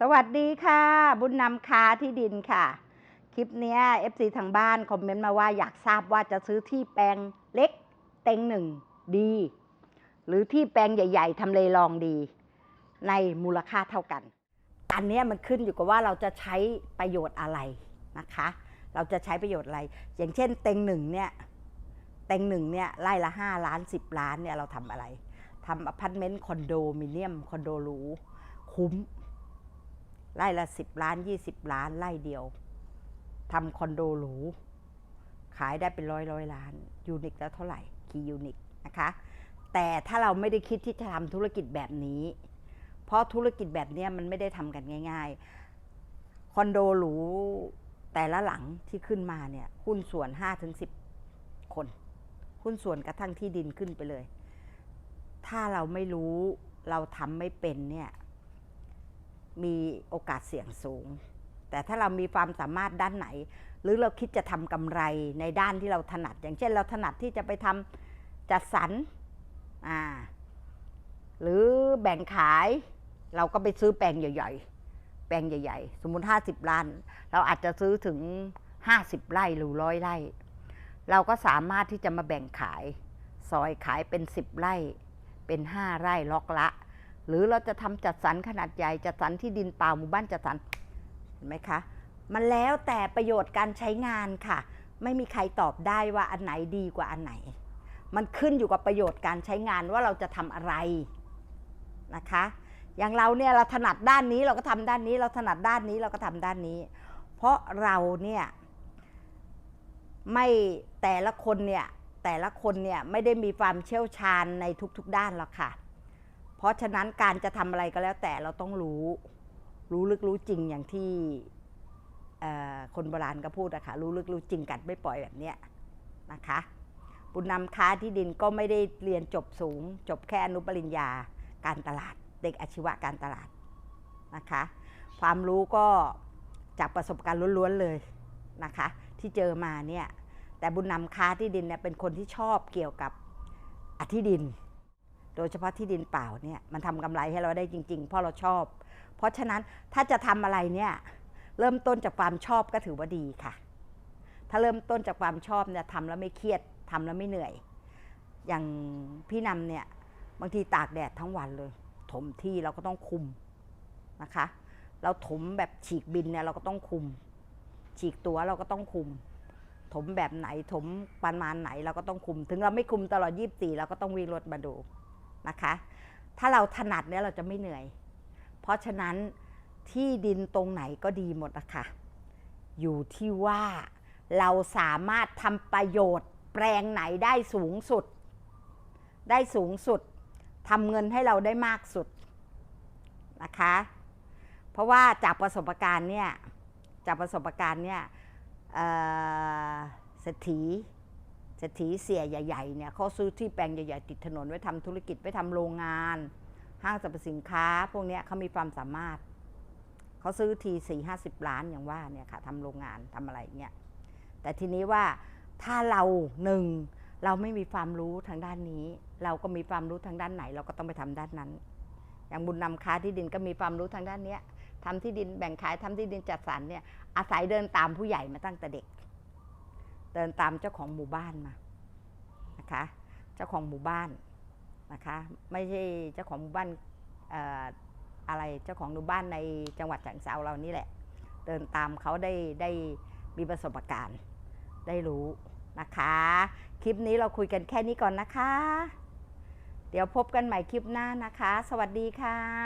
สวัสดีค่ะ บุญนำค้าที่ดินค่ะ คลิปนี้ย FC ทางบ้านคอมเมนต์มาว่าอยากทราบว่าจะซื้อที่แปลงเล็กเต็งหนึ่งดี หรือที่แปลงใหญ่ ๆทำเลรองดี ในมูลค่าเท่ากัน อันนี้มันขึ้นอยู่กับว่าเราจะใช้ประโยชน์อะไรนะคะ เราจะใช้ประโยชน์อะไร อย่างเช่น เต็งหนึ่งเนี่ยเต็งหนึ่งเนี่ยไร่ละห้าล้านสิบล้านเนี่ยเราทำอะไรทำอพาร์ตเมนต์คอนโดมิเนียมคอนโดหรูคุ้ม ไร่ละสิบล้านยี่สิบล้านไร่เดียวทำคอนโดหรูขายได้เป็นร้อยร้อยล้านยูนิคแล้วเท่าไหร่กี่ยูนิคนะคะ แต่ถ้าเราไม่ได้คิดที่จะทำธุรกิจแบบนี้ เพราะธุรกิจแบบนี้มันไม่ได้ทำกันง่าย ๆ คอนโดหรูแต่ละหลังที่ขึ้นมาเนี่ยหุ้นส่วน5ถึง10 คน หุ้นส่วนกระทั่งที่ดินขึ้นไปเลย ถ้าเราไม่รู้เราทำไม่เป็นเนี่ย มีโอกาสเสี่ยงสูง แต่ถ้าเรามีความสามารถด้านไหน หรือเราคิดจะทำกำไรในด้านที่เราถนัด อย่างเช่นเราถนัดที่จะไปทำจัดสรรอ่าหรือแบ่งขายเราก็ไปซื้อแปลงใหญ่ๆ แปลงใหญ่ ๆ สมมุติ 50ล้าน เราอาจจะซื้อถึง 50 ไร่หรือร้อยไร่ เราก็สามารถที่จะมาแบ่งขาย ซอยขายเป็น 10 ไร่ เป็น 5 ไร่ล็อกละ หรือเราจะทำจัดสรรขนาดใหญ่จัดสรรที่ดินเปล่าหมู่บ้านจัดสรรเห็นไหมคะ มันแล้วแต่ประโยชน์การใช้งานค่ะ ไม่มีใครตอบได้ว่าอันไหนดีกว่าอันไหน มันขึ้นอยู่กับประโยชน์การใช้งานว่าเราจะทำอะไรนะคะ อย่างเราเนี่ยเราถนัดด้านนี้เราก็ทำด้านนี้ เราถนัดด้านนี้เราก็ทำด้านนี้ เพราะเราเนี่ยไม่แต่ละคนเนี่ยแต่ละคนเนี่ยไม่ได้มีความเชี่ยวชาญในทุกๆด้านหรอกค่ะ เพราะฉะนั้นการจะทำอะไรก็แล้วแต่เราต้องรู้ รู้ลึกรู้จริงอย่างที่คนโบราณก็พูดนะคะรู้ลึกรู้จริงกัดไม่ปล่อยแบบเนี้ยนะคะ บุญนำค้าที่ดินก็ไม่ได้เรียนจบสูง จบแค่อนุปริญญาการตลาด เด็กอาชีวะการตลาดนะคะ ความรู้ก็จากประสบการณ์ล้วนๆเลยนะคะ ที่เจอมาเนี่ยแต่บุญนำค้าที่ดินเนี่ยเป็นคนที่ชอบเกี่ยวกับอที่ดิน โดยเฉพาะที่ดินเปล่าเนี่ยมันทำกำไรให้เราได้จริง ๆ เพราะเราชอบ เพราะฉะนั้นถ้าจะทำอะไรเนี่ยเริ่มต้นจากความชอบก็ถือว่าดีค่ะ ถ้าเริ่มต้นจากความชอบเนี่ยทำแล้วไม่เครียดทำแล้วไม่เหนื่อย อย่างพี่นำเนี่ยบางทีตากแดดทั้งวันเลย ถมที่เราก็ต้องคุมนะคะ เราถมแบบฉีกบินเนี่ยเราก็ต้องคุม ฉีกตัวเราก็ต้องคุม ถมแบบไหนถมประมาณไหนเราก็ต้องคุม ถึงเราไม่คุมตลอด 24 เราก็ต้องวิ่งรถมาดู นะคะ ถ้าเราถนัดเนี่ยเราจะไม่เหนื่อย เพราะฉะนั้นที่ดินตรงไหนก็ดีหมดอะคะอยู่ที่ว่าเราสามารถทำประโยชน์แปลงไหนได้สูงสุด ได้สูงสุดทำเงินให้เราได้มากสุดนะคะ เพราะว่าจากประสบการณ์เนี่ยจากประสบการณ์เนี่ยเศรษฐี เศรษฐีเสียใหญ่ๆเนี่ยเขาซื้อที่แปลงใหญ่ๆติดถนนไว้ทำธุรกิจไว้ทำโรงงาน ห้างสรรพสินค้า พวกนี้เขามีความสามารถเขาซื้อทีสี่ห้าสิบล้านอย่างว่าเนี่ยค่ะทำโรงงานทำอะไรเงี้ยแต่ทีนี้ว่าถ้าเราหนึ่งเราไม่มีความรู้ทางด้านนี้ เราก็มีความรู้ทางด้านไหน เราก็ต้องไปทำด้านนั้น อย่างบุญนำค้าที่ดินก็มีความรู้ทางด้านเนี้ยทำที่ดินแบ่งขายทำที่ดินจัดสรรเนี่ยอาศัยเดินตามผู้ใหญ่มาตั้งแต่เด็ก เดินตามเจ้าของหมู่บ้านมานะคะเจ้าของหมู่บ้านนะคะไม่ใช่เจ้าของหมู่บ้านเอ่ออะไรเจ้าของหมู่บ้านในจังหวัดฉะเชิงเซาเรานี่แหละ เดินตามเขาได้ได้มีประสบการณ์ได้รู้นะคะ คลิปนี้เราคุยกันแค่นี้ก่อนนะคะ เดี๋ยวพบกันใหม่คลิปหน้านะคะ สวัสดีค่ะ